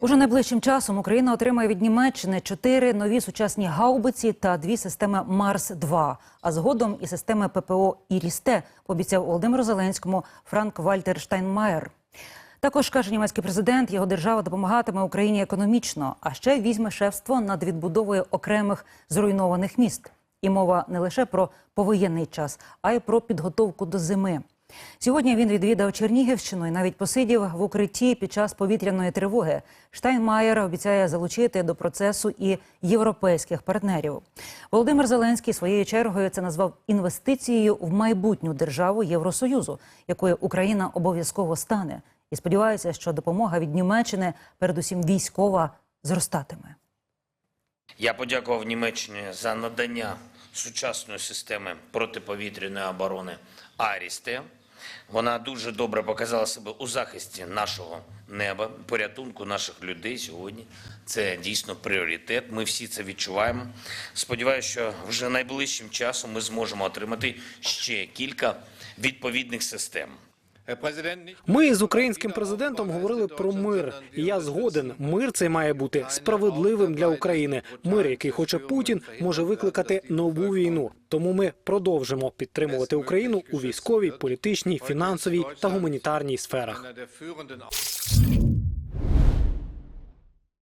Уже найближчим часом Україна отримає від Німеччини чотири нові сучасні гаубиці та дві системи Марс 2 а згодом і системи ППО «Ірісте», пообіцяв Володимиру Зеленському Франк Вальтер Штайнмаєр. Також каже німецький президент, його держава допомагатиме Україні економічно, а ще візьме шефство над відбудовою окремих зруйнованих міст. І мова не лише про повоєнний час, а й про підготовку до зими. Сьогодні він відвідав Чернігівщину і навіть посидів в укритті під час повітряної тривоги. Штайнмаєр обіцяє залучити до процесу і європейських партнерів. Володимир Зеленський своєю чергою це назвав інвестицією в майбутню державу Євросоюзу, якою Україна обов'язково стане. І сподівається, що допомога від Німеччини, передусім військова, зростатиме. Я подякував Німеччині за надання сучасної системи протиповітряної оборони Арісте. Вона дуже добре показала себе у захисті нашого неба, порятунку наших людей сьогодні. Це дійсно пріоритет. Ми всі це відчуваємо. Сподіваюся, що вже найближчим часом ми зможемо отримати ще кілька відповідних систем. Ми з українським президентом говорили про мир. І я згоден. Мир цей має бути справедливим для України. Мир, який хоче Путін, може викликати нову війну. Тому ми продовжимо підтримувати Україну у військовій, політичній, фінансовій та гуманітарній сферах.